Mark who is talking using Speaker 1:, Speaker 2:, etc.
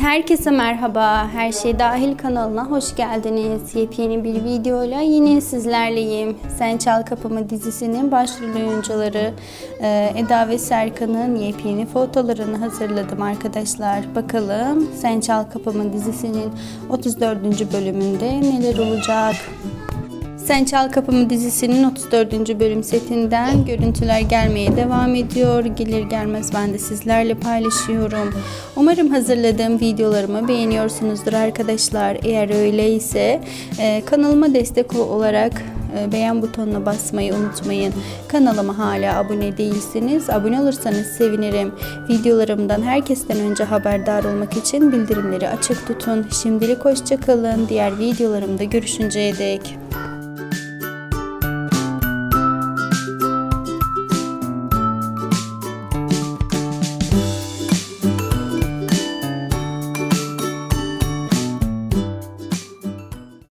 Speaker 1: Herkese merhaba. Her şey dahil kanalına hoş geldiniz. Yepyeni bir videoyla yine sizlerleyim. Sen Çal Kapımı dizisinin başrol oyuncuları e, Eda ve Serkan'ın yepyeni fotolarını hazırladım arkadaşlar. Bakalım Sen Çal Kapımı dizisinin 34. bölümünde neler olacak? Sen Çal Kapımı dizisinin 34. bölüm setinden görüntüler gelmeye devam ediyor. Gelir gelmez ben de sizlerle paylaşıyorum. Umarım hazırladığım videolarımı beğeniyorsunuzdur arkadaşlar. Eğer öyleyse e, kanalıma destek olarak e, beğen butonuna basmayı unutmayın. Kanalıma hala abone değilseniz abone olursanız sevinirim. Videolarımdan herkesten önce haberdar olmak için bildirimleri açık tutun. Şimdilik hoşçakalın. Diğer videolarımda görüşünceye dek.